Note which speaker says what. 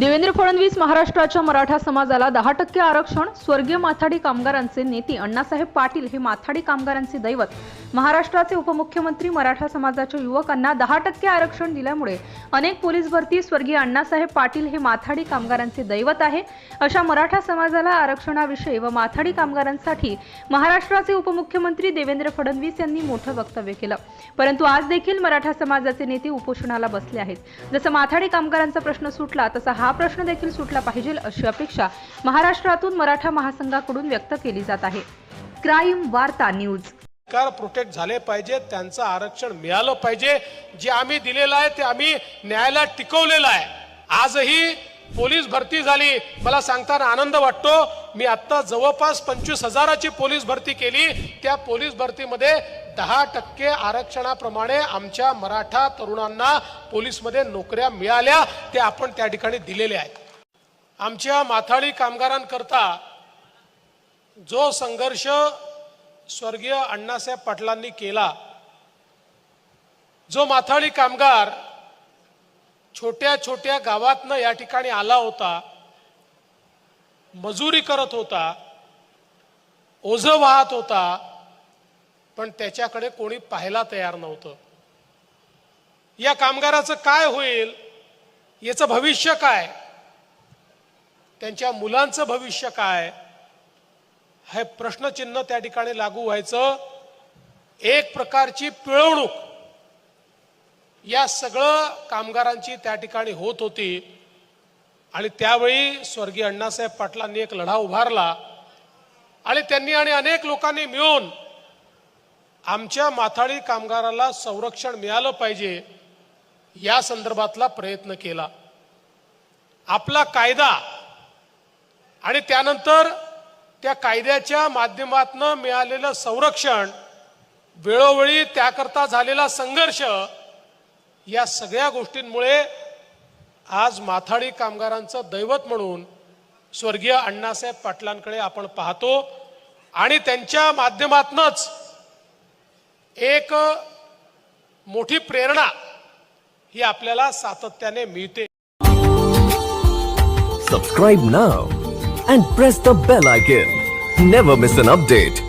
Speaker 1: देवेंद्र फडणवीस महाराष्ट्राच्या मराठा समाजाला दहा टक्के आरक्षण स्वर्गीय माथाडी कामगारांचे नेते अण्णासाहेब पाटील हे माथाडी कामगारांचे दैवत. महाराष्ट्राचे उपमुख्यमंत्री मराठा समाजाच्या युवकांना दहा टक्के आरक्षण दिल्यामुळे अनेक पोलीस भरती स्वर्गीय अण्णासाहेब पाटील हे माथाडी कामगारांचे दैवत आहे. अशा मराठा समाजाला आरक्षणाविषयी व माथाडी कामगारांसाठी महाराष्ट्राचे उपमुख्यमंत्री देवेंद्र फडणवीस यांनी मोठं वक्तव्य केलं. परंतु आज देखील मराठा समाजाचे नेते उपोषणाला बसले आहेत. जसं माथाडी कामगारांचा प्रश्न सुटला तसा हा हा प्रश्न देखील सुटला पाहिजे अशी अपेक्षा महाराष्ट्रातून मराठा महासंघाकडून व्यक्त केली जात आहे. क्राईम वार्ता न्यूज.
Speaker 2: अधिकार प्रोटेक्ट झाले पाहिजे त्यांचं आरक्षण मिळालं पाहिजे. जे आम्ही दिलेलं आहे ते आम्ही न्यायालयात टिकवलेलं आहे. आजही पोलीस भरती झाली. मला सांगताना आनंद वाटतो. मी आत्ता जवळपास पंचवीस हजाराची पोलीस भरती केली. त्या पोलीस भरतीमध्ये दहा टक्के आरक्षणाप्रमाणे आमच्या मराठा तरुणांना पोलीसमध्ये नोकऱ्या मिळाल्या. ते आपण त्या ठिकाणी दिलेले आहेत. आमच्या माथाळी कामगारांकरता जो संघर्ष स्वर्गीय अण्णासाहेब पाटलांनी केला जो माथाळी कामगार छोट्या छोट्या गावातनं या ठिकाणी आला होता मजुरी करत होता ओझ वाहत होता पण त्याच्याकडे कोणी पाहायला तयार नव्हतं. या कामगाराचं काय होईल याचं भविष्य काय त्यांच्या मुलांचं भविष्य काय हे प्रश्नचिन्ह त्या ठिकाणी लागू व्हायचं. एक प्रकारची पिळवणूक. या सगळं कामगारांची त्या ठिकाणी होत होती. आणि त्यावेळी स्वर्गीय अण्णासाहेब पाटलांनी एक लढा उभारला. आणि त्यांनी आणि अनेक लोकांनी मिळून आमच्या माथाडी कामगाराला संरक्षण मिळालं पाहिजे या संदर्भातला प्रयत्न केला. आपला कायदा आणि त्यानंतर त्या कायद्याच्या माध्यमातनं मिळालेलं संरक्षण वेळोवेळी त्याकरता झालेला संघर्ष या सगळ्या गोष्टींमुळे आज माथाडी कामगारांचं दैवत म्हणून स्वर्गीय अण्णासाहेब पाटलांकडे आपण पाहतो आणि त्यांच्या माध्यमातनच एक मोठी प्रेरणा ही आपल्याला सातत्याने मिळते.
Speaker 3: Subscribe now and press the bell icon never miss an update